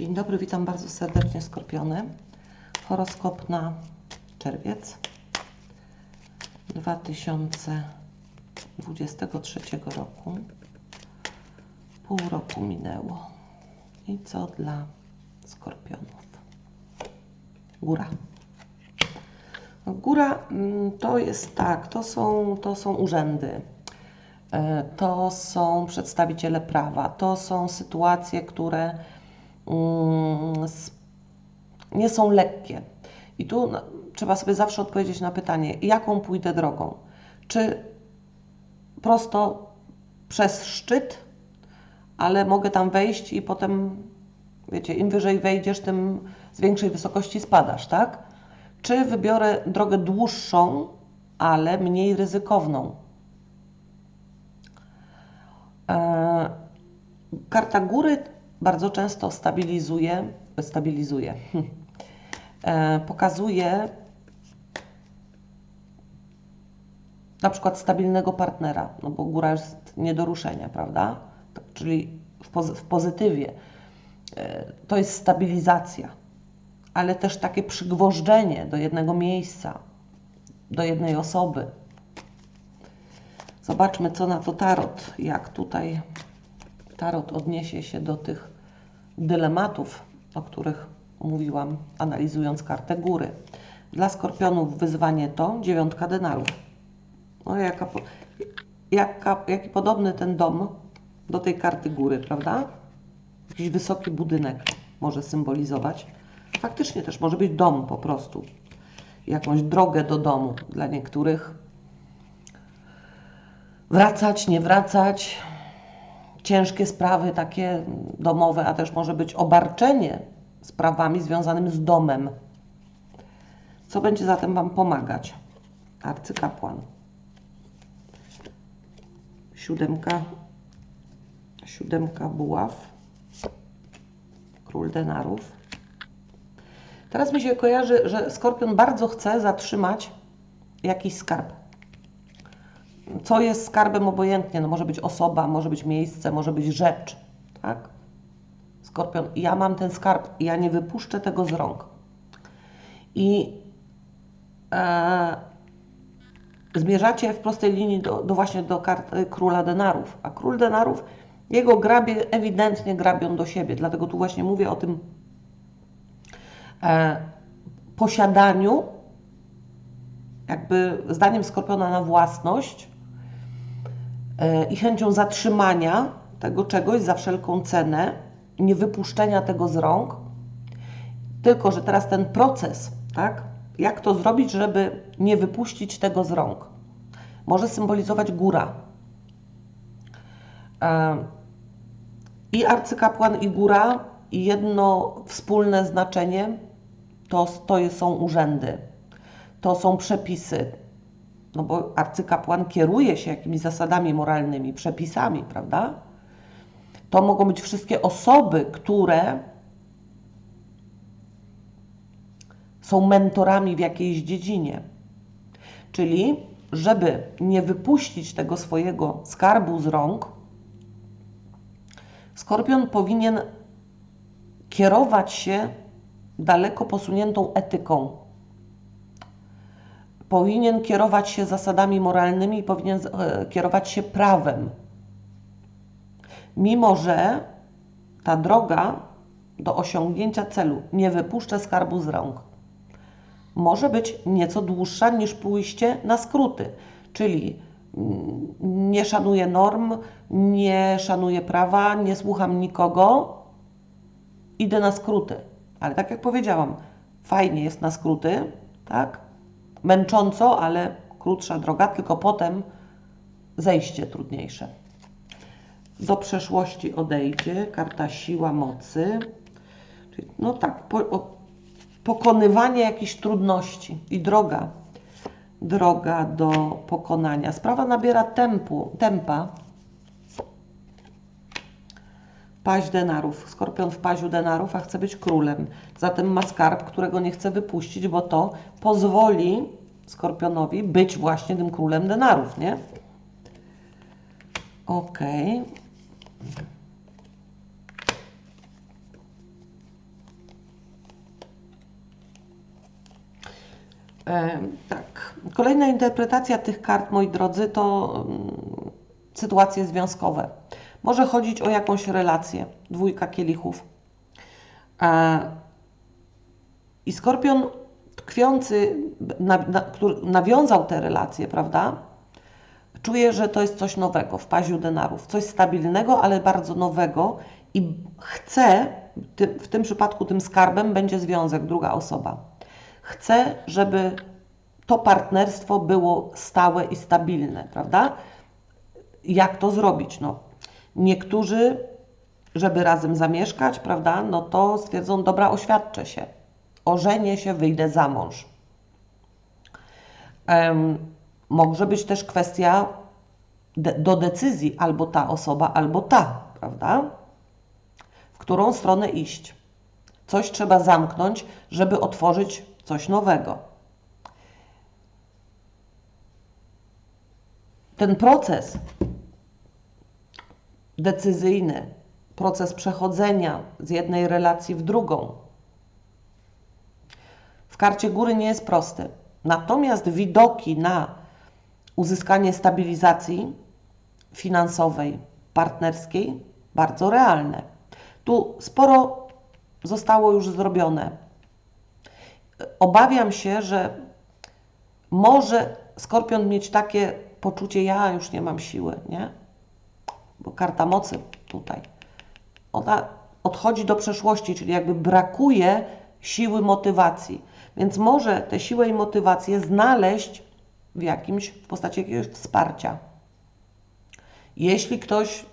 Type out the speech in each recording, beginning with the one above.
Dzień dobry, witam bardzo serdecznie Skorpiony. Horoskop na czerwiec 2023 roku. Pół roku minęło. I co dla Skorpionów? Góra. Góra mm, to jest tak, to są, to są urzędy, e, to są przedstawiciele prawa, to są sytuacje, które nie są lekkie. I tu trzeba sobie zawsze odpowiedzieć na pytanie, jaką pójdę drogą? Czy prosto przez szczyt, ale mogę tam wejść i potem, wiecie, im wyżej wejdziesz, tym z większej wysokości spadasz, tak? Czy wybiorę drogę dłuższą, ale mniej ryzykowną? E, Karta góry bardzo często stabilizuje, stabilizuje, e, pokazuje na przykład stabilnego partnera, no bo góra jest nie do ruszenia, prawda? Czyli w, w pozytywie. E, To jest stabilizacja, ale też takie przygwożdżenie do jednego miejsca, do jednej osoby. Zobaczmy, co na to tarot, jak tutaj tarot odniesie się do tych dylematów, o których mówiłam, analizując kartę góry. Dla skorpionów wyzwanie to dziewiątka denarów. No, jaka, jaka, jaki podobny ten dom do tej karty góry, prawda? Jakiś wysoki budynek może symbolizować. Faktycznie też może być dom po prostu. Jakąś drogę do domu dla niektórych. Wracać, nie wracać, ciężkie sprawy takie domowe, a też może być obarczenie sprawami związanymi z domem. Co będzie zatem Wam pomagać? Arcykapłan. Siódemka, siódemka buław. Król denarów. Teraz mi się kojarzy, że Skorpion bardzo chce zatrzymać jakiś skarb co jest skarbem obojętnie. No może być osoba, może być miejsce, może być rzecz. Tak? Skorpion, ja mam ten skarb ja nie wypuszczę tego z rąk. I e, zmierzacie w prostej linii do, do właśnie do kart, e, króla denarów. A król denarów, jego grabie ewidentnie grabią do siebie. Dlatego tu właśnie mówię o tym e, posiadaniu, jakby zdaniem Skorpiona na własność i chęcią zatrzymania tego czegoś za wszelką cenę, nie wypuszczenia tego z rąk. Tylko, że teraz ten proces, tak? Jak to zrobić, żeby nie wypuścić tego z rąk? Może symbolizować góra. E, I arcykapłan, i góra, i jedno wspólne znaczenie to, to są urzędy to są przepisy. No bo arcykapłan kieruje się jakimiś zasadami moralnymi, przepisami, prawda? To mogą być wszystkie osoby, które są mentorami w jakiejś dziedzinie. Czyli, żeby nie wypuścić tego swojego skarbu z rąk, skorpion powinien kierować się daleko posuniętą etyką powinien kierować się zasadami moralnymi i powinien e, kierować się prawem. Mimo, że ta droga do osiągnięcia celu nie wypuszcza skarbu z rąk. Może być nieco dłuższa niż pójście na skróty, czyli mm, nie szanuję norm, nie szanuję prawa, nie słucham nikogo, idę na skróty. Ale tak jak powiedziałam, fajnie jest na skróty, tak? Męcząco, ale krótsza droga, tylko potem zejście trudniejsze. Do przeszłości odejdzie karta siła mocy. Czyli, no tak, po, o, pokonywanie jakichś trudności i droga, droga do pokonania. Sprawa nabiera tempu, tempa paź denarów. Skorpion w paziu denarów, a chce być królem. Zatem ma skarb, którego nie chce wypuścić, bo to pozwoli skorpionowi być właśnie tym królem denarów, nie? Okej. Okay. tak. Kolejna interpretacja tych kart, moi drodzy, to mm, sytuacje związkowe. Może chodzić o jakąś relację. Dwójka kielichów. E, I skorpion tkwiący, na, na, który nawiązał te relacje, prawda? Czuje, że to jest coś nowego w paziu denarów. Coś stabilnego, ale bardzo nowego i chce, w tym przypadku tym skarbem będzie związek, druga osoba. Chce, żeby to partnerstwo było stałe i stabilne, prawda? Jak to zrobić? No, niektórzy, żeby razem zamieszkać, prawda, no to stwierdzą, dobra, oświadczę się, ożenię się, wyjdę za mąż. Um, może być też kwestia de do decyzji albo ta osoba, albo ta, prawda? W którą stronę iść. Coś trzeba zamknąć, żeby otworzyć coś nowego. Ten proces decyzyjny, proces przechodzenia z jednej relacji w drugą, w karcie góry nie jest prosty. Natomiast widoki na uzyskanie stabilizacji finansowej, partnerskiej bardzo realne. Tu sporo zostało już zrobione. Obawiam się, że może skorpion mieć takie poczucie, ja już nie mam siły, nie? Bo karta mocy tutaj. Ona odchodzi do przeszłości, czyli jakby brakuje siły motywacji. Więc może tę siłę i motywację znaleźć w jakimś, w postaci jakiegoś wsparcia. Jeśli ktoś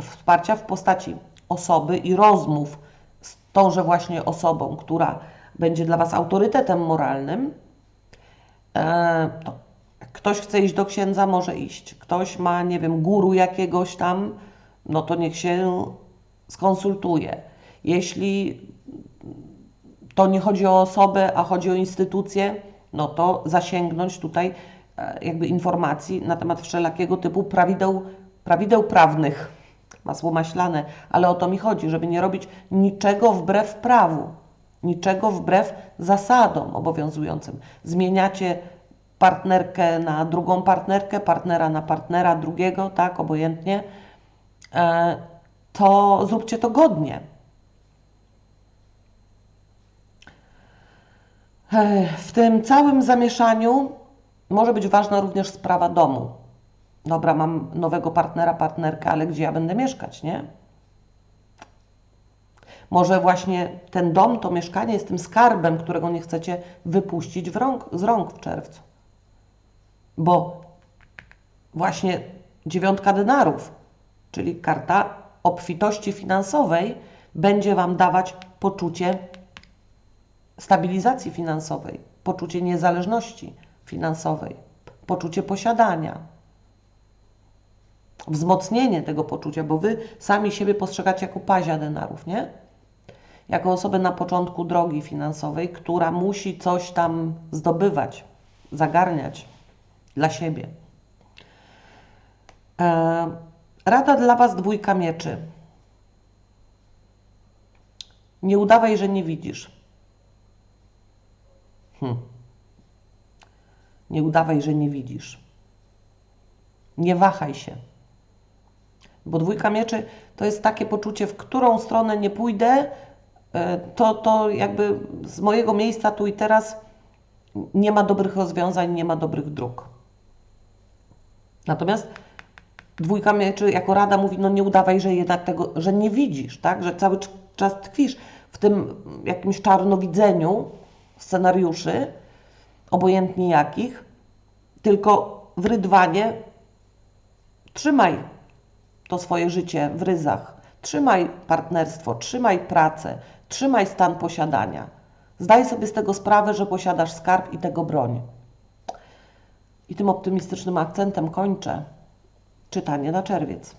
wsparcia w postaci osoby i rozmów z tąże właśnie osobą, która będzie dla Was autorytetem moralnym, e, to ktoś chce iść do księdza, może iść. Ktoś ma, nie wiem, guru jakiegoś tam, no to niech się skonsultuje. Jeśli to nie chodzi o osobę, a chodzi o instytucję, no to zasięgnąć tutaj e, jakby informacji na temat wszelakiego typu prawideł, prawideł prawnych, masło maślane, ale o to mi chodzi, żeby nie robić niczego wbrew prawu, niczego wbrew zasadom obowiązującym. Zmieniacie partnerkę na drugą partnerkę, partnera na partnera drugiego, tak, obojętnie, e, to zróbcie to godnie. W tym całym zamieszaniu może być ważna również sprawa domu. Dobra, mam nowego partnera, partnerkę, ale gdzie ja będę mieszkać, nie? Może właśnie ten dom, to mieszkanie jest tym skarbem, którego nie chcecie wypuścić rąk, z rąk w czerwcu. Bo właśnie dziewiątka denarów, czyli karta obfitości finansowej, będzie Wam dawać poczucie stabilizacji finansowej, poczucie niezależności finansowej, poczucie posiadania, wzmocnienie tego poczucia, bo Wy sami siebie postrzegacie jako pazia denarów, nie? Jako osobę na początku drogi finansowej, która musi coś tam zdobywać, zagarniać dla siebie. E, rada dla Was dwójka mieczy. Nie udawaj, że nie widzisz. Hm. Nie udawaj, że nie widzisz. Nie wahaj się. Bo dwójka mieczy to jest takie poczucie, w którą stronę nie pójdę, e, to, to jakby z mojego miejsca tu i teraz nie ma dobrych rozwiązań, nie ma dobrych dróg. Natomiast dwójka mieczy jako rada mówi, no nie udawaj, że jednak tego, że nie widzisz, tak? że cały czas tkwisz w tym jakimś czarnowidzeniu, scenariuszy, obojętnie jakich, tylko w rydwanie trzymaj to swoje życie w ryzach, trzymaj partnerstwo, trzymaj pracę, trzymaj stan posiadania. Zdaj sobie z tego sprawę, że posiadasz skarb i tego broń. I tym optymistycznym akcentem kończę czytanie na czerwiec.